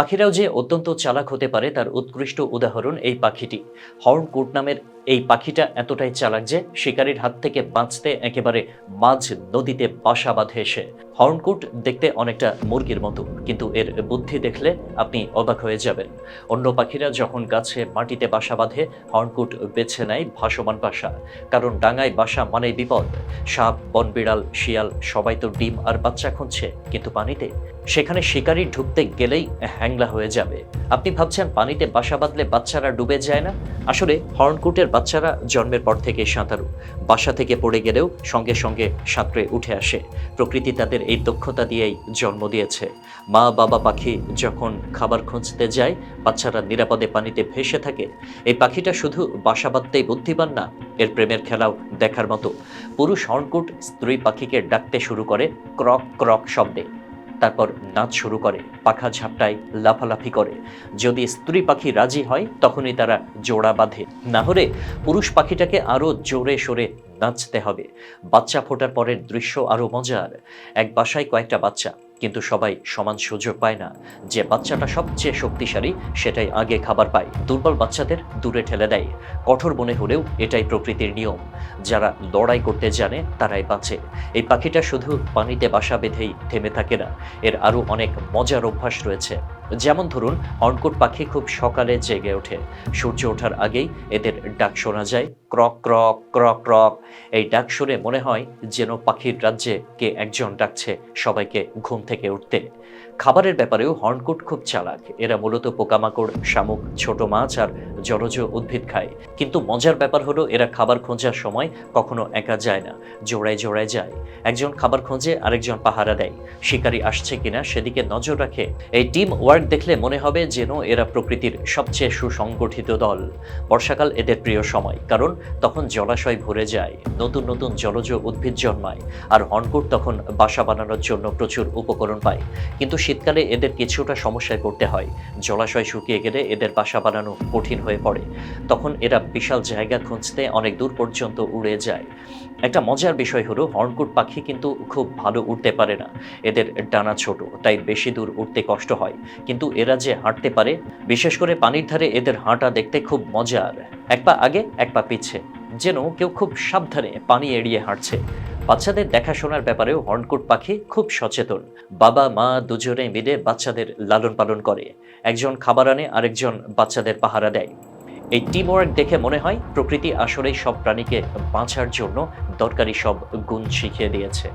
পাখিরাও যে অত্যন্ত চালাক হতে পারে তার উৎকৃষ্ট উদাহরণ এই পাখিটি। হর্ন কোট নামের এই পাখিটা এতটাই চালাক যে শিকারীর হাত থেকে বাঁচতে একেবারে মাঝ নদীতে বাসা বাঁধে এসে হর্নকুট দেখতে অনেকটা মুরগির মতো, কিন্তু এর বুদ্ধি দেখলে আপনি অবাক হয়ে যাবেন। অন্য পাখিরা যখন গাছে মাটিতে বাসা বাঁধে, হর্নকুট বেছে নেয় ভাসমান বাসা। কারণ ডাঙায় বাসা মানে বিপদ। সাপ, বনবিড়াল, শিয়াল, সবাই তো ডিম আর বাচ্চা খুঁজছে, কিন্তু পানিতে? সেখানে শিকারি ঢুকতে গেলেই হ্যাংলা হয়ে যাবে। আপনি ভাবছেন পানিতে বাসা বাঁধলে বাচ্চারা ডুবে যায় না? আসলে হর্নকুটের বাচ্চারা জন্মের পর থেকে সাঁতারু। বাসা থেকে পড়ে গেলেও সঙ্গে সঙ্গে সাঁতরে উঠে আসে। প্রকৃতি তাদের এই দক্ষতা দিয়েই জন্ম দিয়েছে। মা বাবা পাখি যখন খাবার খুঁজতে যায়, বাচ্চারা নিরাপদে পানিতে ভেসে থাকে। এই পাখিটা শুধু বাসা বাঁধতেই বুদ্ধিমান না, এর প্রেমের খেলাও দেখার মতো। পুরুষ হর্নকুট স্ত্রী পাখিকে ডাকতে শুরু করে ক্রক ক্রক শব্দে। তারপর নাচ শুরু করে, পাখা ঝাপটায় লাফালাফি করে। যদি স্ত্রী পাখি রাজি হয়, তখনই তারা জোড়া বাঁধে। না হলে পুরুষ পাখিটাকে আরও জোরে সোরে নাচতে হবে। বাচ্চা ফোটার পরের দৃশ্য আরও মজার। এক বাসায় কয়েকটা বাচ্চা, কিন্তু সবাই সমান সুযোগ পায় না। যে বাচ্চাটা সবচেয়ে শক্তিশালী, সেটাই আগে খাবার পায়। দুর্বল বাচ্চাদের দূরে ঠেলে দেয়। কঠোর মনে হলেও এটাই প্রকৃতির নিয়ম। যারা লড়াই করতে জানে, তারাই বাঁচে। এই পাখিটা শুধু পানিতে বাসা বেঁধেই থেমে থাকে না। এর আরও অনেক মজার অভ্যাস রয়েছে। যেমন ধরুন অর্কুট পাখি খুব সকালে জেগে ওঠে। সূর্য ওঠার আগেই এদের ডাক শোনা যায়, ক্রক ক্রক ক্রক ক্রক। এই ডাক শুনে মনে হয় যেন পাখির রাজ্যে কে একজন ডাকছে সবাইকে ঘুম থেকে উঠতে। খাবারের ব্যাপারেও হর্নকুট খুব চালাক। এরা মূলত পোকামাকড়, শামুক, ছোট মাছ আর জলজ উদ্ভিদ খায়। কিন্তু মজার ব্যাপার হলো, এরা খাবার খোঁজার সময় কখনো একা যায় না, জোড়ায় জোড়ায় যায়। একজন খাবার খোঁজে, আরেকজন পাহারা দেয়। শিকারী আসছে কিনা সেদিকে নজর রাখে। এই টিম ওয়ার্ক দেখলে মনে হবে যেন এরা প্রকৃতির সবচেয়ে সুসংগঠিত দল। বর্ষাকাল এদের প্রিয় সময়, কারণ তখন জলাশয় ভরে যায়, নতুন নতুন জলজ উদ্ভিদ জন্মায়, আর হর্নকুট তখন বাসা বানানোর জন্য প্রচুর উপকরণ পায়। কিন্তু শীতকালে এদের কিছুটা সমস্যায় পড়তে হয়। জলাশয় শুকিয়ে গেলে এদের বাসা বানানো কঠিন হয়ে পড়ে। তখন এরা বিশাল জায়গা খুঁজতে অনেক দূর পর্যন্ত উড়ে যায়। একটা মজার বিষয় হলো, হর্নকুট পাখি কিন্তু খুব ভালো উড়তে পারে না। এদের ডানা ছোট, তাই বেশি দূর উঠতে কষ্ট হয়। কিন্তু এরা যে হাঁটতে পারে, বিশেষ করে পানির ধারে এদের হাঁটা দেখতে খুব মজার। এক পা আগে, এক পা পিছে। যেন কেউ খুব সাবধানে পানি এড়িয়ে হাঁটছে। বাচ্চাদের দেখাশোনার ব্যাপারেও হর্নকুট পাখি খুব সচেতন। বাবা, মা দুজনে মিলে বাচ্চাদের লালন পালন করে। একজন খাবার আনে, আরেকজন বাচ্চাদের পাহারা দেয়। এই টিম ওয়ার্ক দেখে মনে হয় প্রকৃতি আসলেই সব প্রাণীকে বাঁচার জন্য দরকারি সব গুণ শিখিয়ে দিয়েছে।